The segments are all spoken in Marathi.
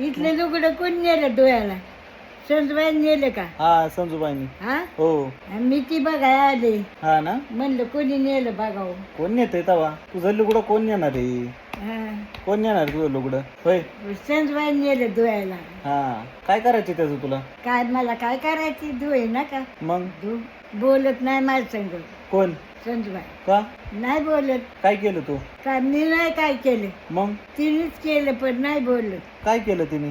इथले लुगडं कोण नेलं डोळ्याला? संजबाई नेलं का? हा संजूबाईनी. हा? हो. आणि मी ती बघाय आले. हा ना? म्हणलं कोणी नेलं बघावं? कोण नेतंय तवा? तुझं लुगडं कोण नेणार आहे? हा. कोण नेणार तुझं लुगडं? होय. संजबाई नेलं डोळ्याला. हा. काय करायचं त्याचं तुला? काय मला काय करायची धुळे ना का? मग? धु बोलत नाही माझ्या संग. कोण? संजूबाई नाही बोलत. काय केलं तू? काय मी नाही काय केलं. मग? तिनेच केलं पण नाही बोलत. काय केलं तिने?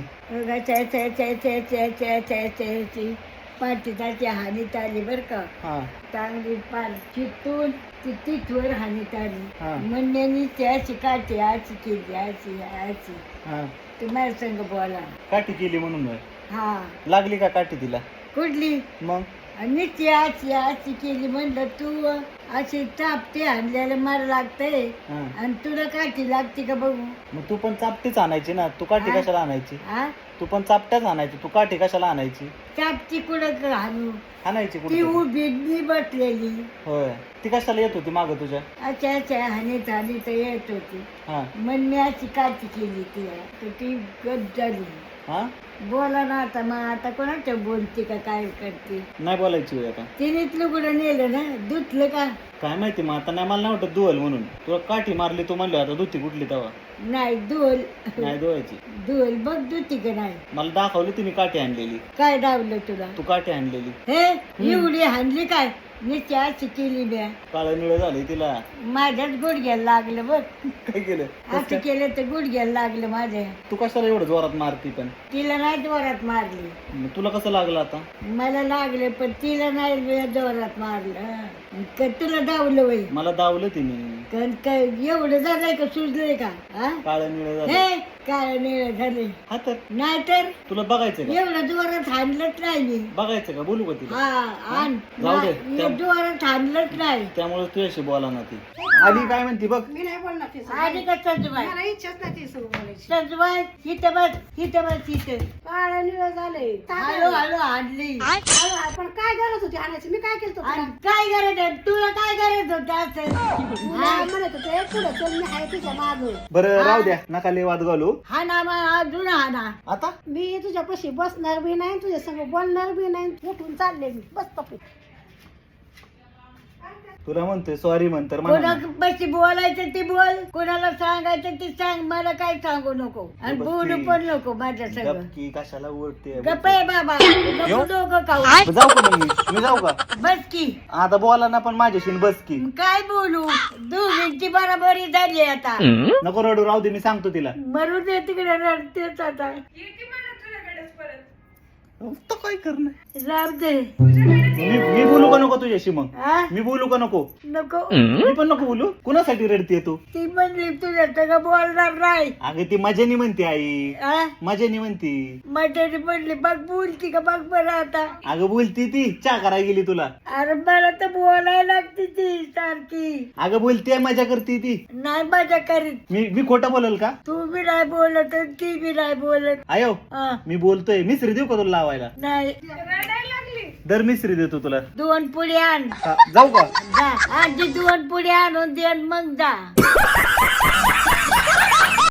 पाठी त्याची हानी ताली बर का. हा. चांगली पार चिटून ती तिथवर हानी हा. आली म्हणण्यानी त्याची काठी आची केली आची आची हा. तुम्हाला संग बोला. काठी केली म्हणून हा. लागली का काठी तिला? कुठली? मग? आणि ती आची आची केली म्हणलं तू अशी तापते आणल्याला मला लागतंय. हा. आणि तुला काठी लागते का बघू? मग तू पण चापटीच आणायची ना? तू काठी हा. कशाला आणायची? हा? तू पण चापट्याच आणायची. तू काठी कशाला आणायची? तापती कुठं घालू आणायची ती कुठे उभी मी बसलेली. होय. ती कशाला येत होती माग तुझ्या? अच्छा अच्छा हानीत हानीत येत होती. हा. मग मी अशी काठी केली ती तर ती गद झाली हा? बोला ना आता मग आता कोणाचं बोलते का काय करते? नाही बोलायची आता. तिनेच लुगडं नेलं ना? धुतलं का? काय माहिती मग आता नाही मला नाही वाटत दुवल म्हणून. तुला काठी मारली तू म्हणली आता धुती कुठली तेव्हा. नाही धुल नाही धुवायची. धुल बघ धुती का नाही. मला दाखवली तिने काठी आणलेली. काय डावलं तुला? तू काठी आणलेली. हे एवढी हाणली काय? मी अशी केली म्या काळं निळं झाली तिला. माझ्याच गुडघ्याला लागलं बघ. काय केलं? असं केलं तर गुडघ्याला लागलं माझ्या तू कशाला एवढं जोरात मारती पण? तिला नाही जोरात मारली. मग तुला कसं लागलं आता? मला लागले पण तिला नाही बे जोरात मारलं. क तुला डावलं वय. मला दावलं तिने. कारण काय एवढं झालंय का सुजलंय का? हा? काळं निळं झालं हे काय निळ झाले. हा तर नाहीतर तुला बघायचं का? एवढं जोरात हाणलंच नाही मी. बघायचं का? बोलू का तिला? हा आण. जाऊ दे. नाही, एवढं जोरात हाणलंच नाही. त्यामुळे तुझ्याशी बोला ना ती. आधी काय म्हणती बघ? मी नाही बोलणार ती आधी का संजबाई? मला इच्छाच नाही ती सगळं बोलायची. संजबाई इथं बस इथं बस इथं. काळ निळ झालंय हळू हळू हाणली. पण काय गरज होती आणायची मी काय केलं आणि काय गरज आहे? तुला काय गरज होत असं? हा? म्हणत होते पुढे चल मी आहे तुझ्या माग. बरं राहू द्या. नका लय वाद घालू. हा ना मग अजून हा ना. आता? मी तुझ्यापाशी बसणार बी नाही तुझ्या संग बोलणार बी नाही उठून चालले मी. बस पप्पू तुला म्हणतोय सॉरी म्हणतर म्हणा ना. कोणापाशी बोलायचं ते बोल कोणाला सांगायचं ते सांग मला काय सांगू नको. आणि बस बोलू. पण नको माझ्या सगळं गपकी कशाला ओरते गप्प आहे बाबा खाऊ. जाऊ का मग मी? मी जाऊ का? बस की. आता बोला ना पण माझ्याशी बस की. काय बोलू? दोघींची बराबरी झाली आता. नको रडू राहू दे मी सांगतो तिला. मरून दे तिकडे रडतेच आता. काय करणार? दे. मी मी बोलू का नको तुझ्याशी मग? हा मी बोलू का नको? नको. मी पण नको बोलू. कुणासाठी रडते तू? ती म्हणली तुझ्या सगळं बोलणार नाही. अगं ती मजानी म्हणते आई. हा मजानी म्हणती. माझ्याने म्हणली बघ बोलती का? बघ बरं आता. अगं बोलती ती. चहा करायला गेली तुला. अरे मला तर बोलायला लागते. ती सारखी अगं बोलते मजा करते ती. नाही मजा करीत. मी मी खोटं बोलल का? तू बी नाही बोलत आणि ती बी नाही बोलत. आयो हा, मी बोलतोय. मिसरी देऊ का तुला लावायला? नाही. दर मिसरी देतो तुला. दोन पुढे आण. हा, जाऊ का? जा. आधी दोन पुढे आणून दे आणि मग जा.